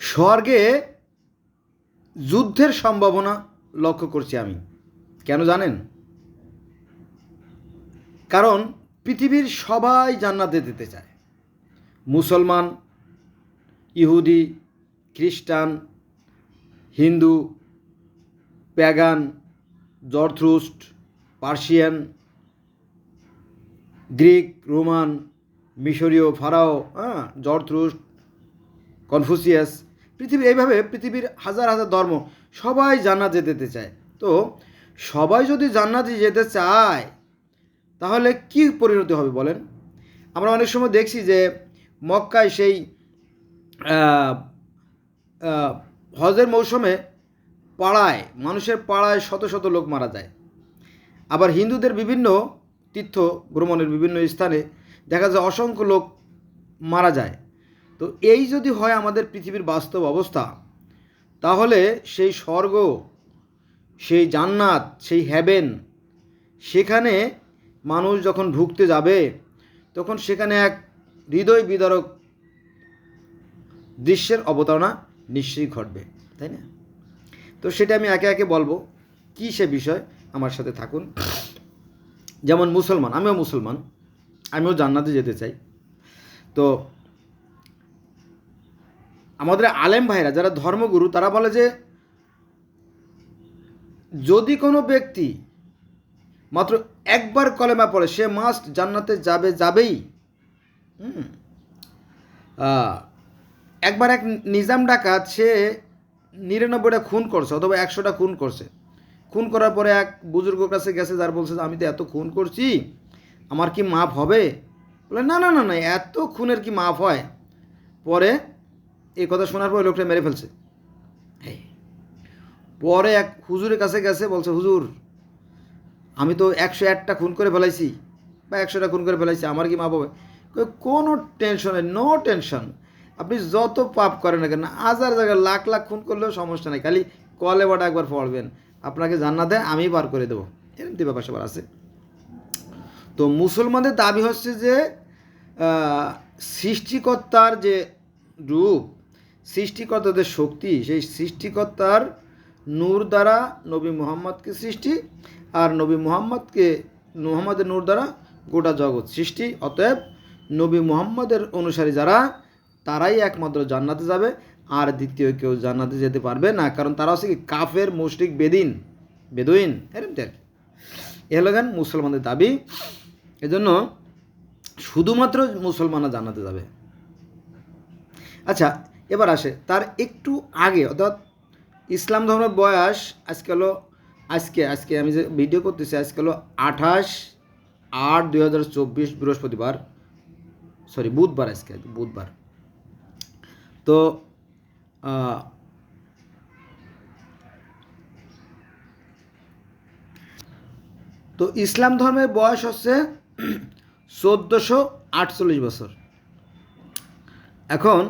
স্বর্গে যুদ্ধের সম্ভাবনা লক্ষ্য করছি আমি। কেন জানেন? কারণ পৃথিবীর সবাই জান্নাতে যেতে চায়। মুসলমান, ইহুদি, খ্রিস্টান, Hindu, pagan, জর্থ্রুস্ট, Persian, Greek, Roman, মিশরীয়, ফারাও হ্যাঁ জর্থ্রুস্ট, কনফুসিয়াস পৃথিবী, এইভাবে পৃথিবীর হাজার হাজার ধর্ম সবাই জান্নাতে যেতে চায়। তো সবাই যদি জান্নাতে যেতে চায়, তাহলে কি পরিণতি হবে বলেন? আমরা অনেক সময় দেখছি যে মক্কায় সেই হজের মৌসুমে পাড়ায়, মানুষের পাড়ায় শত শত লোক মারা যায়। আবার হিন্দুদের বিভিন্ন তীর্থ ভ্রমণের বিভিন্ন স্থানে দেখা যায় অসংখ্য লোক মারা যায়। তো এই যদি হয় আমাদের পৃথিবীর বাস্তব অবস্থা, তাহলে সেই স্বর্গ, সেই জান্নাত, সেই হ্যাবেন সেখানে মানুষ যখন ঢুকতে যাবে, তখন সেখানে এক হৃদয় বিদারক দৃশ্যের অবতারণা নিশ্চয়ই ঘটবে, তাই না? তো সেটা আমি একে একে বলব, কি সে বিষয়, আমার সাথে থাকুন। যেমন মুসলমান, আমিও মুসলমান, আমিও জান্নাতে যেতে চাই। তো আমাদের আলেম ভাইরা, যারা ধর্মগুরু, তারা বলে যে, যদি কোনো ব্যক্তি মাত্র একবার কলেমা পড়ে, সে মাস্ট জান্নাতে যাবে, যাবেই। একবার এক নিজাম ডাকাত, সে নিরানব্বইটা খুন করছে, অথবা একশোটা খুন করছে। খুন করার পরে এক বুজুর্গ কাছে গেছে, যার বলছে আমি তো এত খুন করছি, আমার কি মাফ হবে? বলে, না না না না, এত খুনের কি মাফ হয়? পরে এই কথা শোনার পরে লোকটা মেরে ফেলছে। পরে এক হুজুরের কাছে গেছে বলছে হুজুর আমি তো একশো একটা খুন করে ফেলাইছি বা একশোটা খুন করে ফেলাইছি আমার কি মা কই, কোনো টেনশনে নো টেনশন আপনি যত পাপ করেন না কেন হাজার জায়গায় লাখ লাখ খুন করলেও সমস্যা নেই খালি কলে বাটা একবার পড়বেন। আপনাকে জান্নাতে আমি বার করে দেবো। এরকম ব্যাপার সবার আছে। তো মুসলমানদের দাবি হচ্ছে যে সৃষ্টিকর্তার যে রূপ সৃষ্টিকর্তাদের শক্তি, সেই সৃষ্টিকর্তার নূর দ্বারা নবী মোহাম্মদকে সৃষ্টি আর নবী মোহাম্মদকে মোহাম্মদের নূর দ্বারা গোটা জগৎ সৃষ্টি। অতএব নবী মোহাম্মদের অনুসারী যারা, তারাই একমাত্র জান্নাতে যাবে আর দ্বিতীয় কেউ জান্নাতে যেতে পারবে না। কারণ তারা হচ্ছে কি কাফের, মুশরিক, বেদিন, বেদুইন, এরকম দেখ এ হলো গান মুসলমানদের দাবি। এজন্য শুধুমাত্র মুসলমানরা জান্নাতে যাবে। আচ্ছা এবার আসে, তার একটু আগে, অর্থাৎ ইসলাম ধর্মের বয়স আজকে হলো, আজকে আজকে আমি যে ভিডিও করতেছি, আজকে হলো আঠাশ আট দুই হাজার চব্বিশ বৃহস্পতিবার সরি বুধবার আজকে, বুধবার। তো তো ইসলাম ধর্মের বয়স হচ্ছে চোদ্দোশো আটচল্লিশ বছর। এখন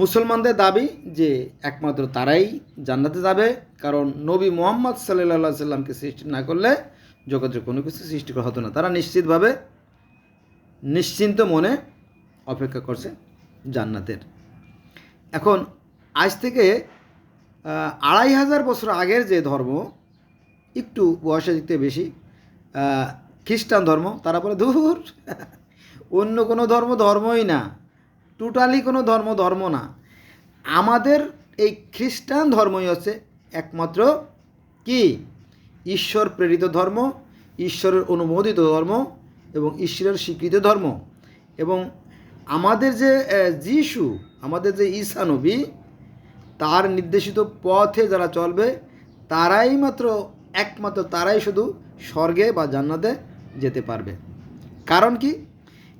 মুসলমানদের দাবি যে একমাত্র তারাই জান্নাতে যাবে, কারণ নবী মোহাম্মদ সাল্লাহ সাল্লামকে সৃষ্টি না করলে জগতের কোনো কিছু সৃষ্টি করা হতো না। তারা নিশ্চিতভাবে নিশ্চিন্ত মনে অপেক্ষা করছে জান্নাতের। এখন আজ থেকে আড়াই হাজার বছর আগের যে ধর্ম, একটু বয়সের দিক থেকে বেশি খ্রিস্টান ধর্ম, তারা বলে দূর অন্য কোনো ধর্ম ধর্মই না। টোটালি কোনো ধর্ম ধর্ম না। আমাদের এই খ্রিস্টান ধর্মই হচ্ছে একমাত্র কি? ঈশ্বর প্রেরিত ধর্ম, ঈশ্বরের অনুমোদিত ধর্ম এবং ঈশ্বরের স্বীকৃত ধর্ম। এবং আমাদের যে যিশু, আমাদের যে ঈসা নবী, তার নির্দেশিত পথে যারা চলবে, তারাই মাত্র, একমাত্র তারাই শুধু স্বর্গে বা জান্নাতে যেতে পারবে। কারণ কি?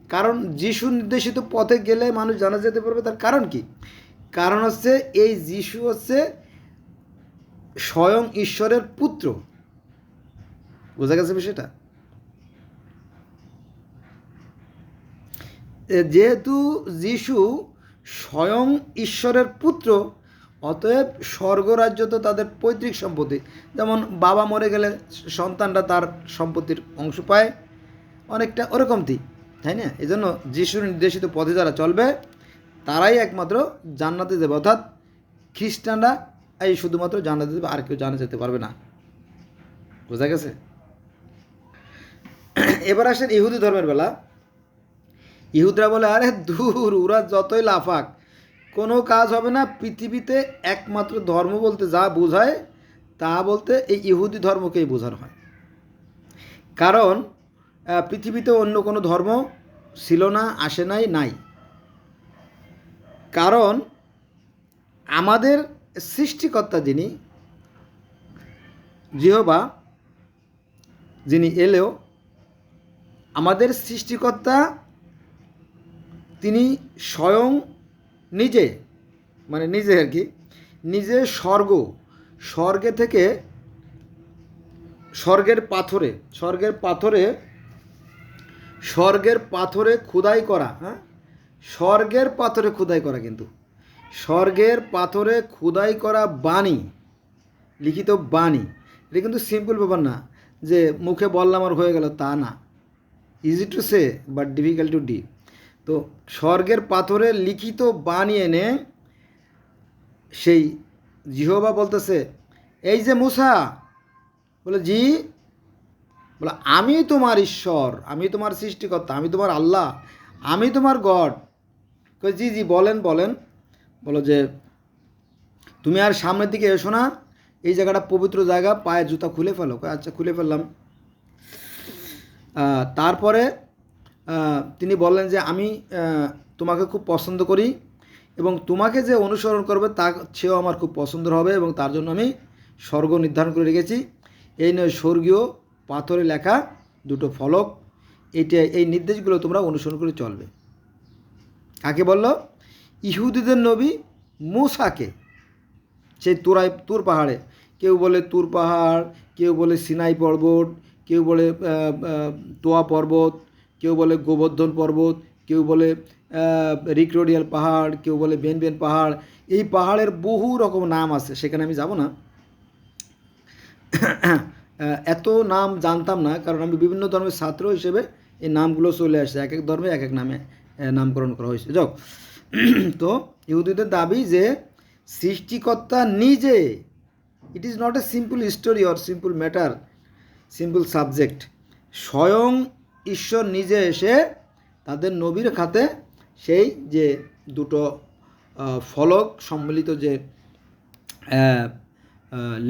কারণ যিশু নির্দেশিত পথে গেলে মানুষ জানা যেতে পারবে তার কারণ কি? কারণ হচ্ছে এই যিশু হচ্ছে স্বয়ং ঈশ্বরের পুত্র। বোঝা গেছে বিষয়টা? যেহেতু যিশু স্বয়ং ঈশ্বরের পুত্র, অতএব স্বর্গরাজ্য তো তাদের পৈতৃক সম্পত্তি। যেমন বাবা মরে গেলে সন্তানরা তার সম্পত্তির অংশ পায়, অনেকটা ওরকমটি তাই না? এই জন্য যিশুর নির্দেশিত পথে যারা চলবে, তারাই একমাত্র জান্নাতে যাবে। অর্থাৎ খ্রিস্টানরা এই শুধুমাত্র জান্নাতে যাবে, আর কেউ জানা যেতে পারবে না। বোঝা গেছে? এবার আসেন ইহুদি ধর্মের বেলা। ইহুদরা বলে, আরে দূর ওরা যতই লাফাক, কোনো কাজ হবে না। পৃথিবীতে একমাত্র ধর্ম বলতে যা বোঝায়, তা বলতে এই ইহুদি ধর্মকেই বোঝানো হয়। কারণ পৃথিবীতে অন্য কোনো ধর্ম ছিল না, আসে নাই নাই। কারণ আমাদের সৃষ্টিকর্তা যিনি, জিহবা, যিনি এলেও আমাদের সৃষ্টিকর্তা তিনি স্বয়ং নিজে মানে নিজে আর কি, নিজে স্বর্গ, স্বর্গে থেকে স্বর্গের পাথরে স্বর্গের পাথরে স্বর্গের পাথরে খোদাই করা হ্যাঁ? স্বর্গের পাথরে খোদাই করা কিন্তু। স্বর্গের পাথরে খোদাই করা বাণী, লিখিত বাণী। এটা কিন্তু সিম্পল ব্যাপার না যে মুখে বললাম আর হয়ে গেল, তা না। Easy to say but difficult to do তো স্বর্গের পাথরে লিখিত বাণী এনে সেই জিহবা বলতেছে, এই যে মুসা, বলে, জি বলে, আমি তোমার ঈশ্বর, আমি তোমার সৃষ্টিকর্তা, আমি তোমার আল্লাহ, আমি তোমার গড। জি জি, বলেন বলেন। বলো যে, তুমি আর সামনের দিকে এসো না, এই জায়গাটা পবিত্র জায়গা পায়ের জুতা খুলে ফেলো। আচ্ছা খুলে ফেললাম। তারপরে তিনি বললেন যে, আমি তোমাকে খুব পছন্দ করি এবং তোমাকে যে অনুসরণ করবে, তা সেও আমার খুব পছন্দ হবে এবং তার জন্য আমি স্বর্গ নির্ধারণ করে রেখেছি। এই নয়, স্বর্গীয় পাথরে লেখা দুটো ফলক, এটা, এই নির্দেশগুলো তোমরা অনুসরণ করে চলবে। কাকে বলল? ইহুদিদের নবী মুসাকে। সেই তুরাই, তুর পাহাড়ে। কেউ বলে তুর পাহাড়, কেউ বলে সিনাই পর্বত, কেউ বলে তোয়া পর্বত, কেউ বলে গোবর্ধন পর্বত, কেউ বলে রিক্রোডিয়াল পাহাড়, কেউ বলে বেন বেন পাহাড়। এই পাহাড়ের বহু রকম নাম আছে, সেখানে আমি যাব না। এত নাম জানতাম না, কারণ আমি বিভিন্ন ধর্মের ছাত্র হিসেবে এই নামগুলো চলে আসছে, এক এক ধর্মে, এক এক নামে নামকরণ করা হয়েছে। যাক তো ইহুদিদের দাবি যে সৃষ্টিকর্তা নিজে it is not a simple story or simple matter simple subject স্বয়ং ঈশ্বর নিজে এসে তাদের নবীর খাতে সেই যে দুটো ফলক সম্মিলিত যে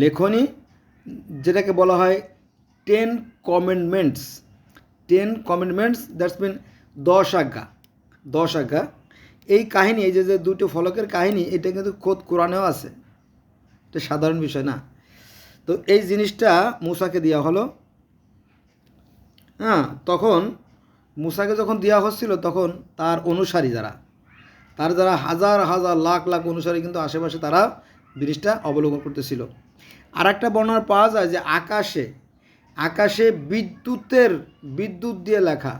লেখনী যেটাকে বলা হয় ten commandments ten commandments that's mean দশ আজ্ঞা। দশ আজ্ঞা। এই কাহিনী, এই যে যে দুটো ফলকের কাহিনী, এটা কিন্তু খোদ কোরআনেও আছে। এটা সাধারণ বিষয় না। তো এই জিনিসটা মুসাকে দেওয়া হলো। হ্যাঁ তখন মুসাকে যখন দেওয়া হচ্ছিল, তখন তার অনুসারী যারা, তার যারা হাজার হাজার লাখ লাখ অনুসারী কিন্তু আশেপাশে তারা জিনিসটা অবলোকন করতেছিল। আর একটা বর্ণনা পাওয়া যায় যে আকাশে আকাশে বিদ্যুতের, বিদ্যুৎ দিয়ে লেখা।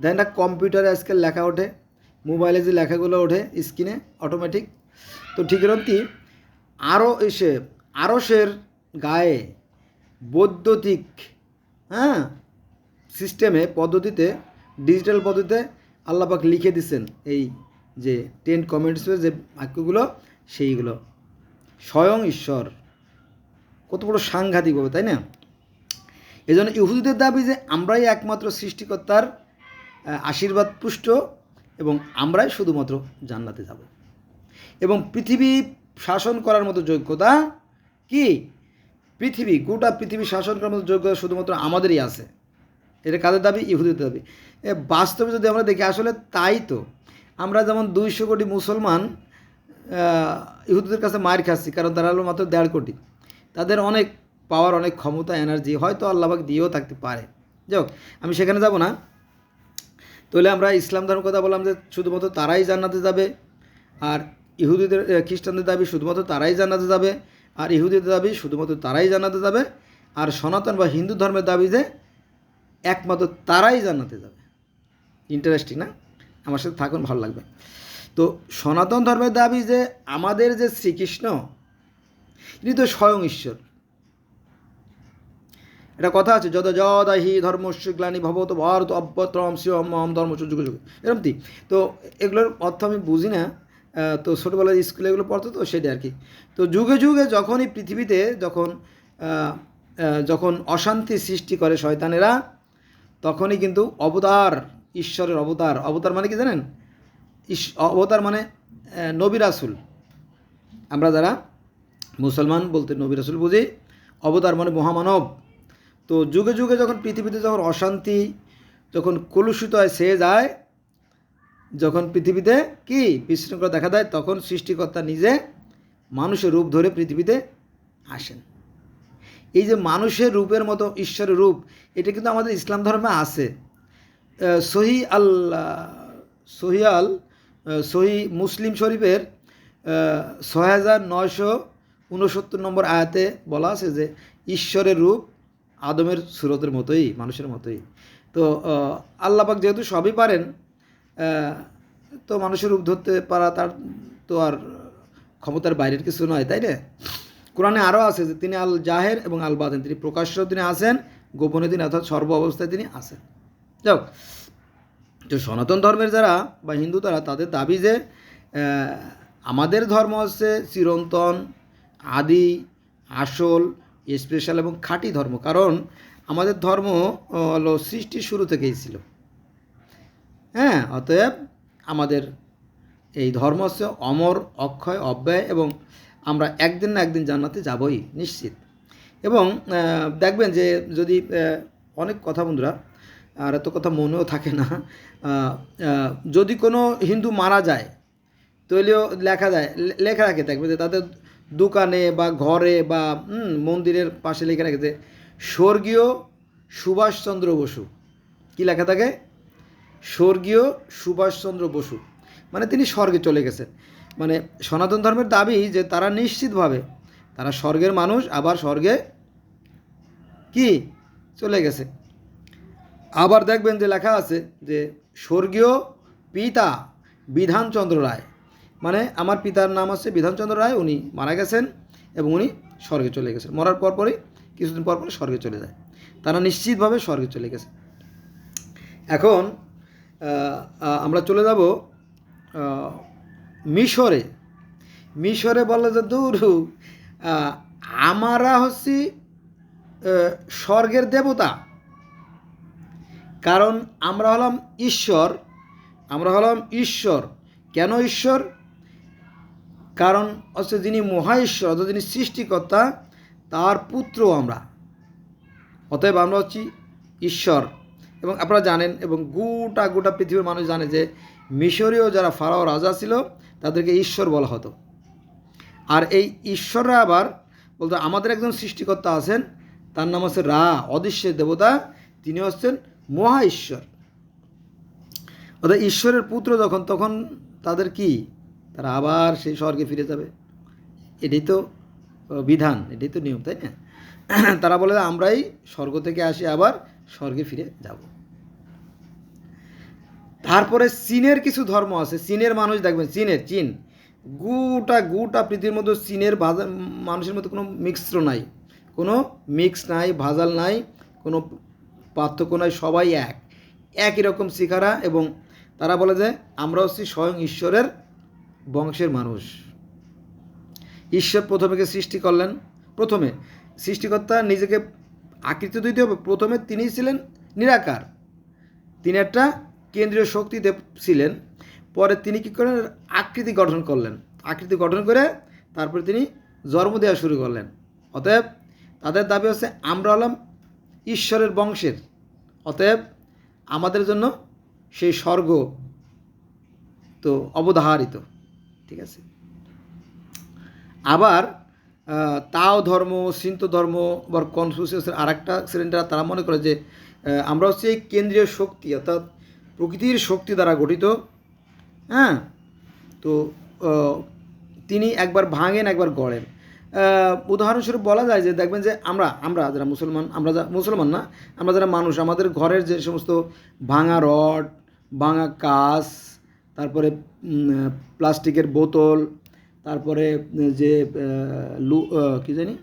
দেন না, কম্পিউটারে আজকাল লেখা ওঠে, মোবাইলে যে লেখাগুলো ওঠে স্ক্রিনে অটোমেটিক তো ঠিক এরকমই আরও এসে আরসের গায়ে বৈদ্যুতিক হ্যাঁ সিস্টেমে পদ্ধতিতে ডিজিটাল পদ্ধতিতে আল্লাপাক লিখে দিছেন এই যে টেন কমেন্টসের যে বাক্যগুলো, সেইগুলো। স্বয়ং ঈশ্বর। কত বড় সাংঘাতিক হবে তাই না? এই জন্য ইহুদিদের দাবি যে আমরাই একমাত্র সৃষ্টিকর্তার আশীর্বাদ পুষ্ট এবং আমরাই শুধুমাত্র জান্নাতে যাব। এবং পৃথিবী শাসন করার মতো যোগ্যতা কি? পৃথিবী গোটা পৃথিবী শাসন করার মতো যোগ্যতা শুধুমাত্র আমাদেরই আছে। এটা কাদের দাবি? ইহুদের দাবি। বাস্তবে যদি আমরা দেখি আসলে তাই তো। আমরা যেমন দুইশো কোটি মুসলমান আহ, ইহুদিদের কাছে মার খাচ্ছি কারণ তারা হলো মাত্র দেড় কোটি। তাদের অনেক পাওয়ার অনেক ক্ষমতা এনার্জি হয়তো আল্লাহবাক দিয়েও থাকতে পারে। যাই আমি সেখানে যাব না। তাহলে আমরা ইসলাম ধর্মের কথা বললাম যে শুধুমাত্র তারাই জান্নাতে যাবে, আর ইহুদিদের খ্রিস্টানদের দাবি শুধুমাত্র তারাই জান্নাতে যাবে, আর ইহুদিদের দাবি শুধুমাত্র তারাই জান্নাতে যাবে, আর সনাতন বা হিন্দু ধর্মের দাবি যে একমাত্র তারাই জান্নাতে যাবে। ইন্টারেস্টিং না? আমার সাথে থাকুন, ভালো লাগবে। তো সনাতন ধর্মের দাবি যে আমাদের যে শ্রীকৃষ্ণ ইনি তো স্বয়ং ঈশ্বর। এটা কথা আছে, যত যদাহি ধর্মস্য গ্লানি ভবত ভারত অব্যত্রম শিবম মহম ধর্ম যুগ যুগ। এরকম কি? তো এগুলোর অর্থ আমি বুঝি না তো ছোটোবেলায় স্কুলে এগুলো পড়তো তো সেটা আর কি। তো যুগে যুগে যখনই পৃথিবীতে যখন যখন অশান্তি সৃষ্টি করে শয়তানেরা, তখনই কিন্তু অবতার, ঈশ্বরের অবতার। অবতার মানে কি জানেন? অবতার মানে নবী রাসুল। আমরা যারা মুসলমান বলতে নবী রাসুল বুঝি, অবতার মানে মহামানব। তো যুগে যুগে যখন পৃথিবীতে যখন অশান্তি যখন কলুষিত হয়, সে যায়, যখন পৃথিবীতে কি বিশৃঙ্খলা দেখা দেয়, তখন সৃষ্টিকর্তা নিজে মানুষের রূপ ধরে পৃথিবীতে আসেন। এই যে মানুষের রূপের মতো ঈশ্বরের রূপ, এটা কিন্তু আমাদের ইসলাম ধর্মে আছে। সহি আল সহি আল সহি মুসলিম শরীফের ছয় হাজার নয়শো উনসত্তর নম্বর আয়াতে বলা আছে যে, ঈশ্বরের রূপ আদমের সুরতের মতোই, মানুষের মতোই। তো আল্লাপাক যেহেতু সবই পারেন তো মানুষের রূপ ধরতে পারা তার তো আর ক্ষমতার বাইরের কিছু নয়, তাই না? কোরআনে আরও আছে যে, তিনি আল জাহের এবং আল বাতেন, তিনি প্রকাশ্য তিনি আসেন গোপনে তিনি অর্থাৎ সর্ব অবস্থায় তিনি আসেন যাও তো সনাতন ধর্মের যারা বা হিন্দু তারা, তাদের দাবি যে আমাদের ধর্ম হচ্ছে চিরন্তন আদি, আসল স্পেশাল এবং খাঁটি ধর্ম। কারণ আমাদের ধর্ম হলো সৃষ্টির শুরু থেকেই ছিল। হ্যাঁ অতএব আমাদের এই ধর্ম হচ্ছে অমর, অক্ষয়, অব্যয় এবং আমরা একদিন না একদিন জান্নাতে যাবই, নিশ্চিত। এবং দেখবেন যে যদি অনেক কথা বন্ধুরা, আর এত কথা মনেও থাকে না যদি কোনো হিন্দু মারা যায়, তৈলেও লেখা যায় লেখা রাখে থাকবে যে তাদের দোকানে বা ঘরে বা মন্দিরের পাশে লেখা রাখে যে স্বর্গীয় সুভাষচন্দ্র বসু। কি লেখা থাকে? স্বর্গীয় সুভাষচন্দ্র বসু। মানে তিনি স্বর্গে চলে গেছেন। মানে সনাতন ধর্মের দাবি যে তারা নিশ্চিতভাবে তারা স্বর্গের মানুষ, আবার স্বর্গে কি? চলে গেছে। আবার দেখবেন যে লেখা আছে যে স্বর্গীয় পিতা বিধানচন্দ্র রায়। মানে আমার পিতার নাম হচ্ছে বিধানচন্দ্র রায়, উনি মারা গেছেন এবং উনি স্বর্গে চলে গেছেন। মরার পর পরই কিছুদিন পর পরে স্বর্গে চলে যায়। তারা নিশ্চিতভাবে স্বর্গে চলে গেছে। এখন আমরা চলে যাব মিশরে। মিশরে বলে যে, দূর আমরা হচ্ছি স্বর্গের দেবতা। কারণ আমরা হলাম ঈশ্বর, আমরা হলাম ঈশ্বর। কেন ঈশ্বর? কারণ হচ্ছে যিনি মহা ঈশ্বর অর্থাৎ যিনি সৃষ্টিকর্তা, তার পুত্র আমরা। অতএব আমরা হচ্ছি ঈশ্বর। এবং আপনারা জানেন এবং গোটা গোটা পৃথিবীর মানুষ জানে যে মিশরীয় যারা ফারাও রাজা ছিল, তাদেরকে ঈশ্বর বলা হতো। আর এই ঈশ্বররা আবার বলতে আমাদের একজন সৃষ্টিকর্তা আছেন, তার নাম হচ্ছে রা অদৃশ্যের দেবতা। তিনি হচ্ছেন মহা ঈশ্বর অর্থাৎ ঈশ্বরের পুত্র যখন, তখন তাদের কি? তারা আবার সেই স্বর্গে ফিরে যাবে। এটাই তো বিধান, এটাই তো নিয়ম, তাই না? তারা বলে, আমরাই স্বর্গ থেকে আসি, আবার স্বর্গে ফিরে যাব। তারপরে চীনের কিছু ধর্ম আছে। চীনের মানুষ, দেখবেন, চীনের, চীন, গোটা গোটা পৃথিবীর মধ্যে চীনের ভাজা, মানুষের মধ্যে কোনো মিক্সড নাই। কোনো মিক্স নাই, ভাজাল নাই, কোনো পার্থক্য নাই, সবাই এক। একই রকম শিখারা এবং তারা বলে যে আমরা হচ্ছি স্বয়ং ঈশ্বরের বংশের মানুষ। ঈশ্বর প্রথমেকে সৃষ্টি করলেন? প্রথমে সৃষ্টিকর্তা নিজেকে আকৃতি দিতে হবে। প্রথমে তিনিই ছিলেন নিরাকার। তিনি একটা কেন্দ্রীয় শক্তিতে ছিলেন। পরে তিনি কী করলেন আকৃতি গঠন করলেন। আকৃতি গঠন করে তারপরে তিনি জন্ম দেওয়া শুরু করলেন। অতএব তাদের দাবি হচ্ছে, আমরা হলাম ঈশ্বরের বংশের। অতএব আমাদের জন্য সেই স্বর্গ তো অবধারিত। ঠিক আছে? আবার তাও ধর্ম, সিন্ত ধর্ম বা কনফিউসিয়াসের আর একটা শ্রেণীরা তারা মনে করে যে আমরা হচ্ছে এই কেন্দ্রীয় শক্তি, অর্থাৎ প্রকৃতির শক্তি দ্বারা গঠিত হ্যাঁ? তো তিনি একবার ভাঙেন, একবার গড়েন। উদাহরণস্বরূপ বলা যায় যে, দেখবেন যে আমরা আমরা যারা মুসলমান, আমরা যা, মুসলমান না, আমরা যারা মানুষ, আমাদের ঘরের যে সমস্ত ভাঙা রড, ভাঙা কাঁচ তারপরে প্লাস্টিকের বোতল, তারপরে যে লু কী জানি?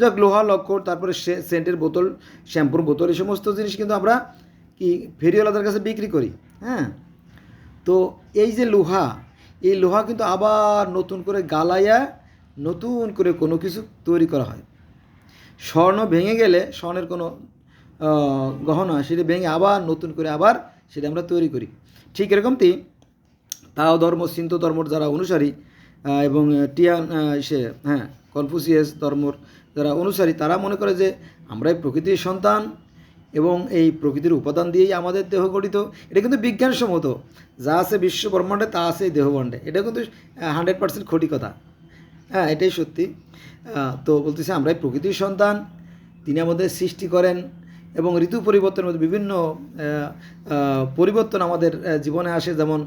যাক, লোহা, লক্কর, তারপরে সেন্টের বোতল, শ্যাম্পুর বোতল, এই সমস্ত জিনিস কিন্তু আমরা কি ফেরিওয়ালাদের কাছে বিক্রি করি হ্যাঁ? তো এই যে লোহা, এই লোহা কিন্তু আবার নতুন করে গালাইয়া, নতুন করে কোনো কিছু তৈরি করা হয়। স্বর্ণ ভেঙে গেলে স্বর্ণের কোনো গহনা সেটা ভেঙে আবার, নতুন করে আবার সেটা আমরা তৈরি করি। ঠিক এরকমটি তাও ধর্ম সিন্ত ধর্মর যারা অনুসারী এবং টিয়ান সে হ্যাঁ কনফুসিয়াস ধর্মর যারা অনুসারী, তারা মনে করে যে আমরাই প্রকৃতির সন্তান এবং এই প্রকৃতির উপাদান দিয়েই আমাদের দেহ গঠিত। এটা কিন্তু বিজ্ঞানসম্মত। যা আছে বিশ্ব ব্রহ্মাণ্ডে, তা আছে এই দেহবণ্ডে এটা কিন্তু হান্ড্রেড পার্সেন্ট খটি কথা। হ্যাঁ এটাই সত্যি। তো বলতেছে আমরাই প্রকৃতির সন্তান। তিনি আমাদের সৃষ্টি করেন। এবং ঋতু পরিবর্তনের মধ্যে বিভিন্ন পরিবর্তন আমাদের জীবনে আসে। যেমন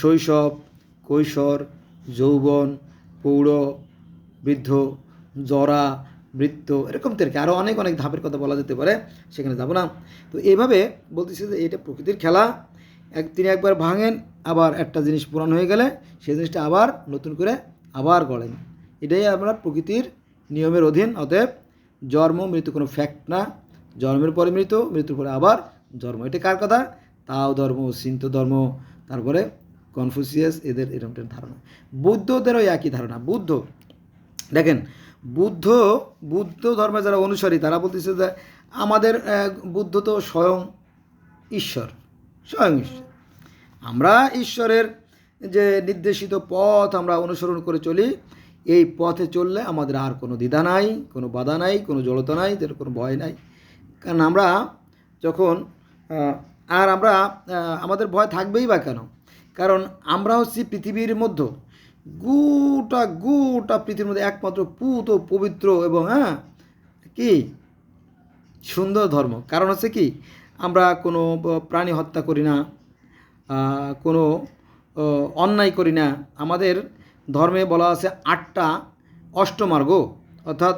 শৈশব, কৈশোর, যৌবন পৌঢ় বৃদ্ধ, জরা, বৃত্ত এরকম থেকে আরও অনেক অনেক ধাপের কথা বলা যেতে পারে, সেখানে যাব না। তো এইভাবে বলতেছি যে এটা প্রকৃতির খেলা। এক, তিনি একবার ভাঙেন, আবার একটা জিনিস পুরান হয়ে গেলে সেই জিনিসটা আবার নতুন করে আবার গড়েন। এটাই আমরা প্রকৃতির নিয়মের অধীন। অতএব জন্ম, মৃত্যু কোনো ফ্যাক্ট না। জন্মের পরে মৃত, মৃত্যুর পরে আবার জন্ম এটা কার কথা? তাও ধর্ম সিন্ত ধর্ম, তারপরে কনফুসিয়াস, এদের এরকম ধারণা। বুদ্ধদেরও একই ধারণা, বুদ্ধ। দেখেন, বুদ্ধ বুদ্ধ ধর্মের যারা অনুসারী, তারা বলতেছে যে আমাদের বুদ্ধ তো স্বয়ং ঈশ্বর স্বয়ং ঈশ্বর। আমরা ঈশ্বরের যে নির্দেশিত পথ আমরা অনুসরণ করে চলি, এই পথে চললে আমাদের আর কোনো দ্বিধা নাই, কোনো বাধা নাই, কোনো জড়তা নাই কোনো ভয় নাই। কারণ আমরা যখন আর আমরা আমাদের ভয় থাকবেই বা কেন? কারণ আমরা হচ্ছি পৃথিবীর মধ্যে, গোটা গোটা পৃথিবীর মধ্যে একমাত্র পুত পবিত্র এবং হ্যাঁ কি? সুন্দর ধর্ম। কারণ হচ্ছে কি, আমরা কোনো প্রাণী হত্যা করি না কোনো অন্যায় করি না। আমাদের ধর্মে বলা আছে আটটা অষ্টমার্গ, অর্থাৎ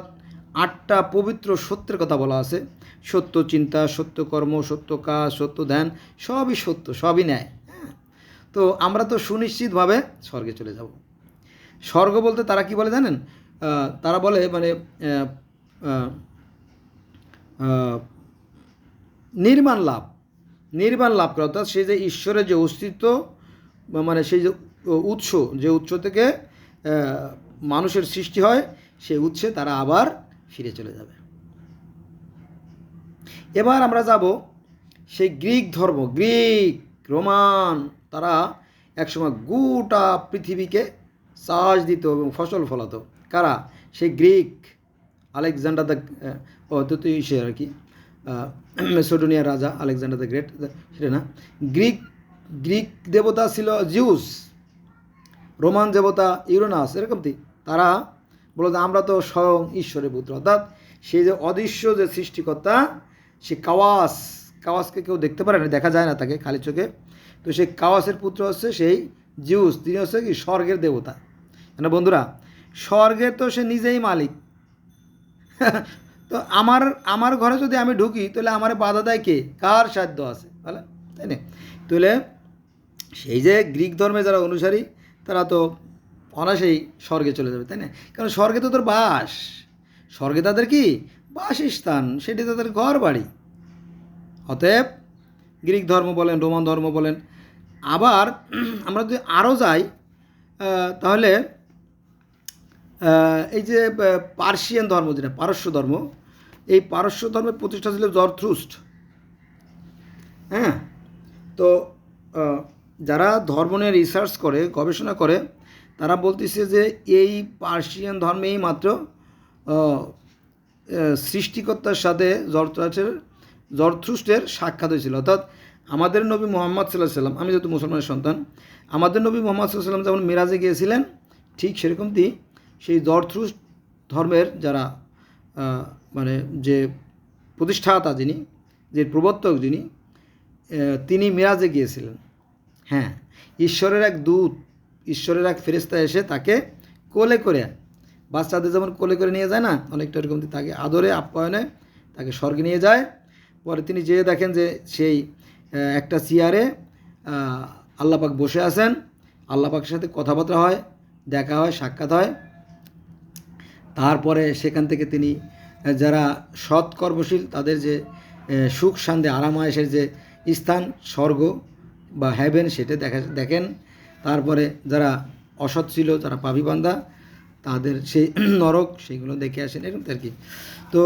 আটটা পবিত্র সত্যের কথা বলা আছে। সত্য চিন্তা, সত্য কর্ম, সত্য কাজ, সত্য ধ্যান, সবই সত্য, সবই ন্যায়। হ্যাঁ? তো আমরা তো সুনিশ্চিতভাবে স্বর্গে চলে যাব। স্বর্গ বলতে তারা কি বলে জানেন? তারা বলে মানে নির্মাণ লাভ। নির্মাণ লাভ করা, অর্থাৎ সেই যে ঈশ্বরের যে অস্তিত্ব মানে সেই যে উৎস যে উৎস থেকে মানুষের সৃষ্টি হয়, সেই উৎসে তারা আবার ফিরে চলে যাবে। এবার আমরা যাব সেই গ্রিক ধর্ম, গ্রিক, রোমান, তারা একসময় গোটা পৃথিবীকে চাষ দিত এবং ফসল ফলাতো। কারা? সেই গ্রিক আলেকজান্ডার দ্য সে আর কি মেসোডোনিয়ার রাজা আলেকজান্ডার দ্য গ্রেট, সেটা না। গ্রিক গ্রিক দেবতা ছিল জিউস, রোমান দেবতা ইউরোনাস, এরকম তারা বলো আমরা তো স্বয়ং ঈশ্বরের পুত্র, অর্থাৎ সেই যে অদৃশ্য যে সৃষ্টিকর্তা, সে কাওয়াস, কাওয়াসকে কেউ দেখতে পারে না, দেখা যায় না তাকে খালি চোখে। তো সেই কাওয়াসের পুত্র হচ্ছে সেই জিউস, তিনি হচ্ছে কি স্বর্গের দেবতা। মানে বন্ধুরা স্বর্গের তো সে নিজেই মালিক। তো আমার আমার ঘরে যদি আমি ঢুকি, তাহলে আমার বাধা দেয় কে? কার সাধ্য আছে? বলে, তাই না? তাহলে সেই যে গ্রিক ধর্মে যারা অনুসারী, তারা তো অনাসেই স্বর্গে চলে যাবে, তাই না? কারণ স্বর্গে তো তোর বাস। স্বর্গে তাদের কি? বাসস্থান। সেটি তাদের ঘর বাড়ি অতএব গ্রিক ধর্ম বলেন, রোমান ধর্ম বলেন, আবার আমরা যদি আরও যাই তাহলে এই যে পার্সিয়ান ধর্ম যেটা, পারস্য ধর্ম, এই পারস্য ধর্মের প্রতিষ্ঠা ছিল জরথ্রুস্ট। হ্যাঁ? তো যারা ধর্ম নিয়ে রিসার্চ করে, গবেষণা করে তারা বলতেছে যে এই পার্সিয়ান ধর্মেই মাত্র সৃষ্টিকর্তার সাথে জরথ্রাসের জরথ্রুস্টের সাক্ষাৎ হয়েছিল। অর্থাৎ আমাদের নবী মোহাম্মদ সাল্লাহ সাল্লাম, আমি যেহেতু মুসলমানের সন্তান, আমাদের নবী মোহাম্মদ সাল্লাম যেমন মিরাজে গিয়েছিলেন, ঠিক সেরকমটি সেই জরথ্রুস্ট ধর্মের যারা মানে যে প্রতিষ্ঠাতা যিনি, যে প্রবর্তক যিনি তিনি মিরাজে গিয়েছিলেন। হ্যাঁ ঈশ্বরের এক দূত ঈশ্বরের এক ফেরেস্তা এসে তাকে কোলে করে বাচ্চাদের যেমন কোলে করে নিয়ে যায় না, অনেকটা এরকম তাকে আদরে, আপ্যায়নে তাকে স্বর্গে নিয়ে যায়। পরে তিনি যেয়ে দেখেন যে সেই একটা চেয়ারে আল্লাপাক বসে আছেন। আল্লাপাকের সাথে কথাবার্তা হয়, দেখা হয়, সাক্ষাৎ হয়। তারপরে সেখান থেকে তিনি যারা সৎ কর্মশীল তাদের যে সুখ শান্তি, আরামায়েশের যে স্থান, স্বর্গ বা হ্যাভেন সেটা দেখা, দেখেন। তারপরে যারা অসৎ ছিল, যারা পাপিবান্ধা তাদের সেই নরক সেইগুলো দেখে আসেন এরকম আর কি। তো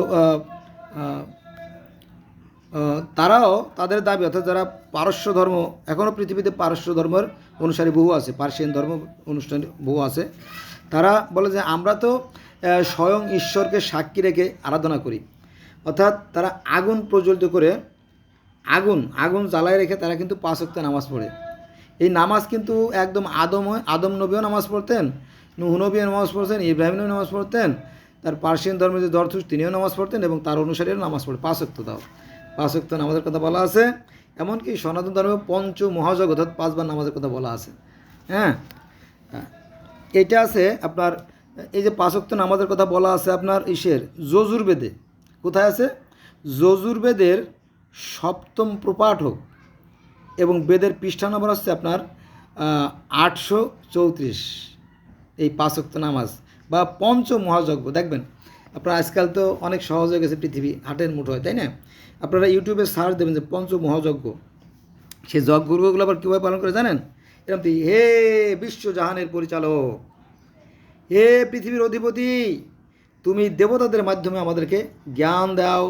তারাও তাদের দাবি, অর্থাৎ যারা পারস্য ধর্ম এখনও পৃথিবীতে পারস্য ধর্মের অনুসারী বহু আছে, পার্সিয়ান ধর্ম অনুষ্ঠান বহু আছে, তারা বলে যে আমরা তো স্বয়ং ঈশ্বরকে সাক্ষী রেখে আরাধনা করি। অর্থাৎ তারা আগুন প্রজ্বলিত করে, আগুন আগুন জ্বালায় রেখে তারা কিন্তু পাঁচ ওয়াক্ত নামাজ পড়ে। এই নামাজ কিন্তু একদম আদম আদম নবীও নামাজ পড়তেন, নুহ নবীও নামাজ পড়তেন ইব্রাহিম নবী নামাজ পড়তেন, তার পার্সিয়ান ধর্মের যে দর্থুস তিনিও নামাজ পড়তেন এবং তার অনুসারীও নামাজ পড়ে। পাঁচ ওয়াক্ত দাও। পাঁচ ওয়াক্ত নামাজের কথা বলা আছে, এমনকি সনাতন ধর্মে পঞ্চ মহাজগ অর্থাৎ পাঁচবার নামাজের কথা বলা আছে। হ্যাঁ? হ্যাঁ। এটা আছে আপনার, এই যে পাঁচক্ত নামাজের কথা বলা আছে আপনার ইসের, যজুর্বেদে। কোথায় আছে? যজুর্বেদের সপ্তম প্রপাঠক এবং বেদের পৃষ্ঠা নম্বর হচ্ছে আপনার আটশো চৌত্রিশ। এই পাঁচক্ত নামাজ বা পঞ্চ মহাযজ্ঞ। দেখবেন, আপনারা আজকাল তো অনেক সহজ হয়ে গেছে পৃথিবী, হাটের মুঠোয় তাই না? আপনারা ইউটিউবে সার্চ দেবেন যে পঞ্চ মহাযজ্ঞ। সে যজ্ঞগুলো আবার কীভাবে পালন করে জানেন? এরকম হে বিশ্বজাহানের পরিচালক, হে পৃথিবীর অধিপতি, তুমি দেবতাদের মাধ্যমে আমাদেরকে জ্ঞান দাও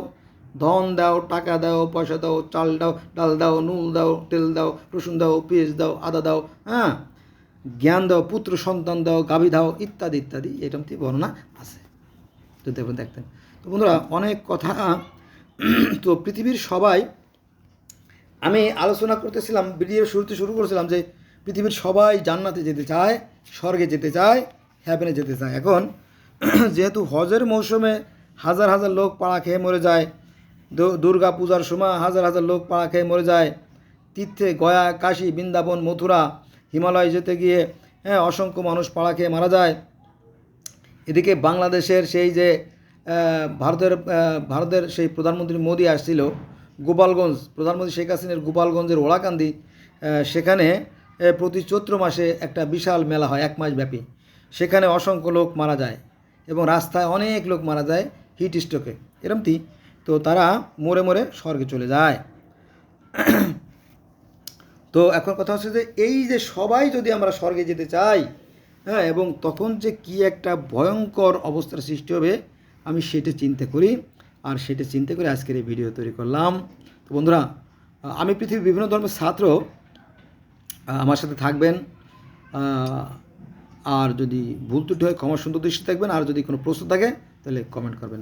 ধন দাও, টাকা দাও, পয়সা দাও, চাল দাও, ডাল দাও নুল দাও, তেল দাও, রসুন দাও, পেঁয়াজ দাও, আদা দাও হ্যাঁ? জ্ঞান দাও, পুত্র সন্তান দাও, গাভী দাও, ইত্যাদি ইত্যাদি, এরকম বর্ণনা আছে। দেখতেন। তো বন্ধুরা, অনেক কথা। তো পৃথিবীর সবাই, আমি আলোচনা করতেছিলাম ভিডিও শুরুতে শুরু করেছিলাম যে পৃথিবীর সবাই জান্নাতে যেতে চায়, স্বর্গে যেতে চায় হ্যাপেনে যেতে চায়। এখন, যেহেতু হজের মৌসুমে হাজার হাজার লোক পাড়া খেয়ে মরে যায় দুর্গা পূজার সময় হাজার হাজার লোক পাড়া খেয়ে মরে যায়। তীর্থে গয়া, কাশী, বৃন্দাবন, মথুরা, হিমালয় যেতে গিয়ে হ্যাঁ অসংখ্য মানুষ পাড়া খেয়ে মারা যায়। এদিকে বাংলাদেশের সেই যে ভারতের ভারতের সেই প্রধানমন্ত্রী মোদি আসছিল, গোপালগঞ্জ, প্রধানমন্ত্রী শেখ হাসিনার গোপালগঞ্জের ওড়াকান্দি সেখানে প্রতি চৈত্র মাসে একটা বিশাল মেলা হয়, এক মাস ব্যাপী। সেখানে অসংখ্য লোক মারা যায় এবং রাস্তায় অনেক লোক মারা যায় হিট স্ট্রোকে। এরমটি তো তারা মরে মরে স্বর্গে চলে যায়। তো এখন কথা হচ্ছে যে এই যে সবাই যদি আমরা স্বর্গে যেতে চাই হ্যাঁ এবং তখন যে কি একটা ভয়ঙ্কর অবস্থার সৃষ্টি হবে, আমি সেটা চিন্তা করি। আর সেটা চিন্তা করে আজকের এই ভিডিও তৈরি করলাম। তো বন্ধুরা, আমি পৃথিবীর বিভিন্ন ধর্মের ছাত্র, আমার সাথে থাকবেন। আর যদি ভুল ত্রুটি হয়, ক্ষমা সুন্দর দৃষ্টি থাকবেন। আর যদি কোনো প্রশ্ন থাকে, তাহলে কমেন্ট করবেন।